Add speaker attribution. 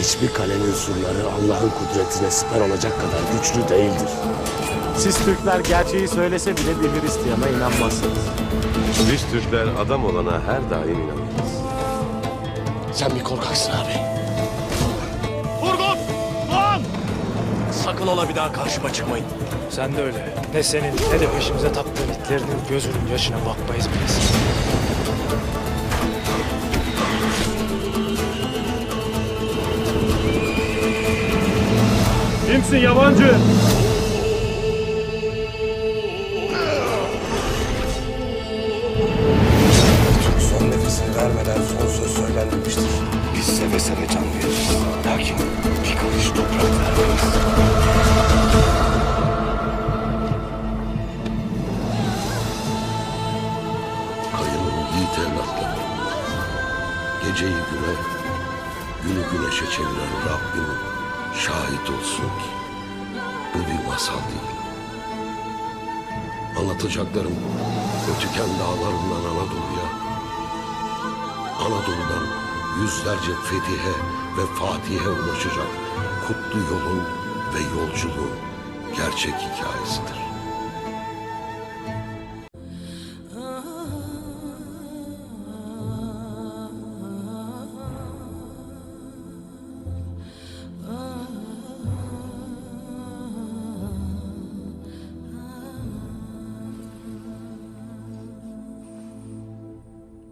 Speaker 1: Hiçbir kalenin surları Allah'ın kudretine siper olacak kadar güçlü değildir.
Speaker 2: Siz Türkler gerçeği söylese bile bir Hristiyana inanmazsınız.
Speaker 3: Biz Türkler adam olana her daim inanırız.
Speaker 1: Sen bir korkaksın abi.
Speaker 4: Vurgun! Doğan! Sakın ola bir daha karşıma çıkmayın.
Speaker 5: Sen de öyle. Ne senin ne de peşimize taktığın itlerinin gözünün yaşına bakmayız biz.
Speaker 2: Kimsin yabancı?
Speaker 6: Son nefesini vermeden son söz söylenmemiştir. Biz seve seve can veririz. Lakin bir karış toprak vermeyiz.
Speaker 7: Kayının yiğit evlatları. Geceyi güne, günü güneşe çeviren Rabbim şahit olsun ki bu bir masal değil. Anlatacaklarım Ötüken dağlarından Anadolu'ya, Anadolu'dan yüzlerce fetihe ve fatihe ulaşacak kutlu yolun ve yolculuğun gerçek hikayesidir.